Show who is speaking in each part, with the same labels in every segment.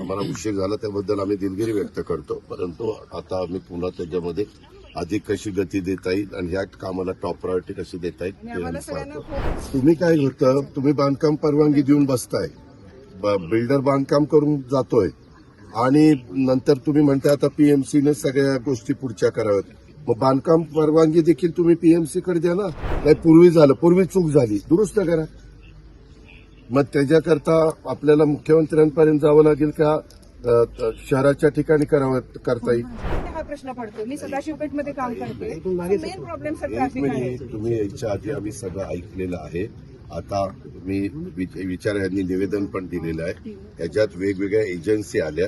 Speaker 1: आम्हाला उशीर झाला त्याबद्दल आम्ही दिलगिरी व्यक्त करतो. परंतु आता आम्ही पुन्हा त्याच्यामध्ये अधिक कशी गती देता येईल आणि ह्या कामाला टॉप प्रायोरिटी कशी देता येईल ते आम्ही पाहतो. तुम्ही काय होतं तुम्ही बांधकाम परवानगी देऊन बसताय. ब- बिल्डर बांधकाम करून जातोय. आणि नंतर तुम्ही म्हणताय आता पीएमसीने सगळ्या गोष्टी पुढच्या कराव्यात. मग बांधकाम परवानगी देखील तुम्ही पीएमसी कडे द्या ना. नाही पूर्वी झालं पूर्वी चूक झाली. दुरुस्त करा. मग त्याच्याकरता आपल्याला मुख्यमंत्र्यांपर्यंत जावं लागेल का शहराच्या ठिकाणी करावं करता येईल?
Speaker 2: हा प्रश्न पडतो मी सदाशिवपेठमध्ये काम करते. मेन प्रॉब्लेम सर
Speaker 1: एक
Speaker 2: ट्रॅफिक आहे.
Speaker 1: मिनिट तुम्ही याच्या आधी आम्ही सगळं ऐकलेलं आहे. आता मी वि- विचार यांनी निवेदन पण दिलेलं आहे. त्याच्यात वेगवेगळ्या एजन्सी आल्या.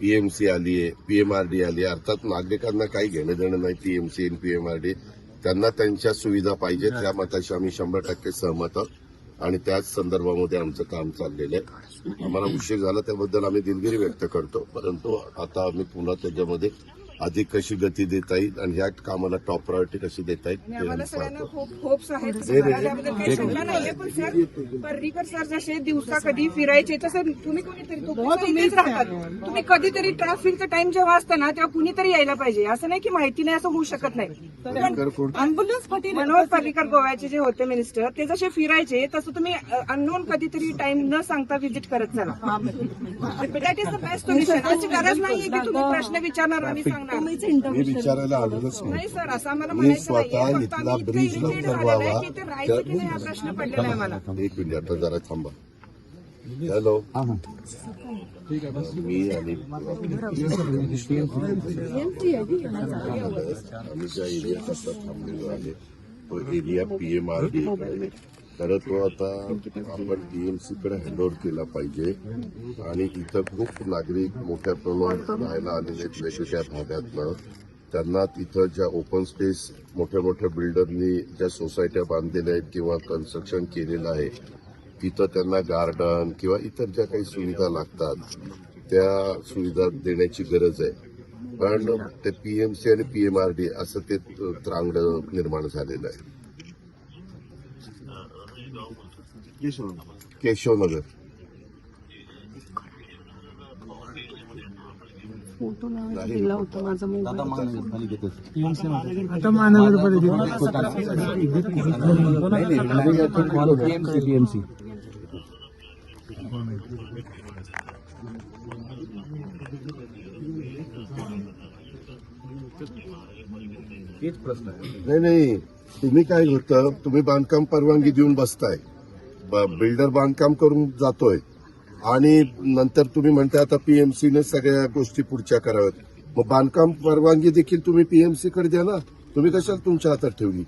Speaker 1: पीएमसी आली आहे पीएमआरडी आली आहे. अर्थात नागरिकांना काही घेणं देणं नाही पीएमसी आणि पीएमआरडी त्यांना त्यांच्या सुविधा पाहिजेत. त्या मताशी आम्ही शंभर टक्के सहमत आहोत. आणि त्याच संदर्भामध्ये आमचं काम चाललेलं आहे. आम्हाला उशीर झाला त्याबद्दल आम्ही दिलगिरी व्यक्त करतो. परंतु आता आम्ही पुन्हा त्याच्यामध्ये अधिक कशी गती देता येईल आणि ह्या कामाला टॉप प्रायोरिटी कशी देता येईल आम्ही नाही, नाही.
Speaker 2: पर्रीकर सर जसे दिवसा कधी फिरायचे तसं तुम्ही कोणीतरी राहतात. तुम्ही कधीतरी ट्रॅफिकचा टाइम जेव्हा असतं ना तेव्हा कुणीतरी यायला पाहिजे. असं नाही की माहिती नाही असं होऊ शकत नाही? अँब्युलन्स मनोज पर्रीकर गोव्याचे जे होते मिनिस्टर ते जसे फिरायचे तसं तुम्ही अननोन कधीतरी टाइम न सांगता व्हिजिट करत चला. That is the best solution अशी गरज नाहीये की तुम्ही प्रश्न विचारणार आणि सांगणार
Speaker 1: मी विचारायला आलेलोच नाही.
Speaker 2: नाही सर असं आम्हाला
Speaker 1: मी
Speaker 2: म्हणायचं
Speaker 1: स्वतः
Speaker 2: नाहीये. फक्त
Speaker 1: इथला
Speaker 2: आम्ही इतकं
Speaker 1: ब्रिज
Speaker 2: irritate
Speaker 1: लवकर
Speaker 2: झालेलो आहे
Speaker 1: व्हावा.
Speaker 2: की इथे राहायचं की नाही हा प्रश्न पडलेला आहे मला.
Speaker 1: एक मिनिट आता जरा थांबा. हॅलो. मी आणि आम्ही ज्या एरियात आता थांबलेलो आहे. तो एरिया पीएमआरडी तर तो आता आपण पीएमसी कडे हँडओव्हर केला पाहिजे. आणि इथं खूप नागरिक मोठ्या प्रमाणात राहायला आलेले आहेत वेगवेगळ्या भागातनं. त्यांना तिथं ज्या ओपन स्पेस मोठ्या मोठ्या बिल्डरनी ज्या सोसायट्या बांधलेल्या आहेत किंवा कन्स्ट्रक्शन केलेलं आहे तिथं त्यांना गार्डन किंवा इतर ज्या काही सुविधा लागतात त्या सुविधा देण्याची गरज आहे. कारण ते पीएमसी आणि पीएमआरडी असं ते त्रांगड निर्माण झालेलं आहे. केशवनगर
Speaker 3: फोटो लावायला होता माझा मोबाईल
Speaker 4: आता महानगरपालिकेत
Speaker 1: नाही नाही. तुम्ही काय होतं तुम्ही बांधकाम परवानगी देऊन बसताय. ब- बिल्डर बांधकाम करून जातोय. आणि नंतर तुम्ही म्हणताय आता पीएमसीने सगळ्या गोष्टी पुढच्या कराव्यात. मग बांधकाम परवानगी देखील तुम्ही पीएमसी कडे द्या ना. तुम्ही कशाला तुमच्या हातात ठेवली?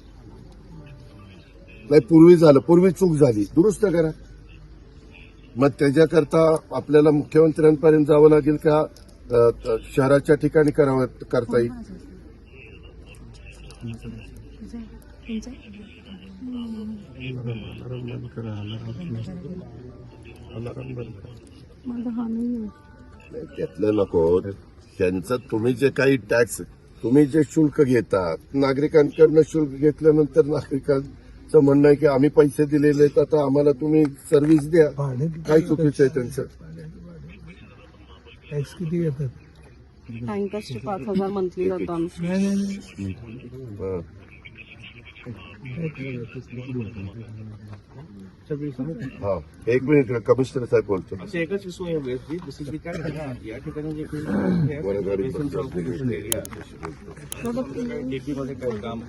Speaker 1: नाही पूर्वी झालं. पूर्वी चूक झाली. दुरुस्त करा. मग त्याच्याकरता आपल्याला मुख्यमंत्र्यांपर्यंत जावं लागेल का? शहराच्या ठिकाणी करावं करता येईल?
Speaker 3: माझा हा नाही आहे.
Speaker 1: नाही, त्यातलं नको. त्यांचं तुम्ही जे काही टॅक्स तुम्ही जे शुल्क घेतात नागरिकांकडनं शुल्क घेतल्यानंतर नागरिकांचं म्हणणं आहे की आम्ही पैसे दिलेले आहेत आता आम्हाला तुम्ही सर्व्हिस द्या. काय चुकीचं आहे त्यांचं?
Speaker 4: टॅक्स किती घेतात?
Speaker 3: टँकर्सचे पाच हजार मंथली जातो आमचं.
Speaker 1: हं. एक मिनिट कमिशनर साहेब बोलतो.
Speaker 5: अशी एकच असती दुसरी काय आहे, या ठिकाणी जे काही
Speaker 1: वरगाडी
Speaker 5: डीपी मध्ये काय काम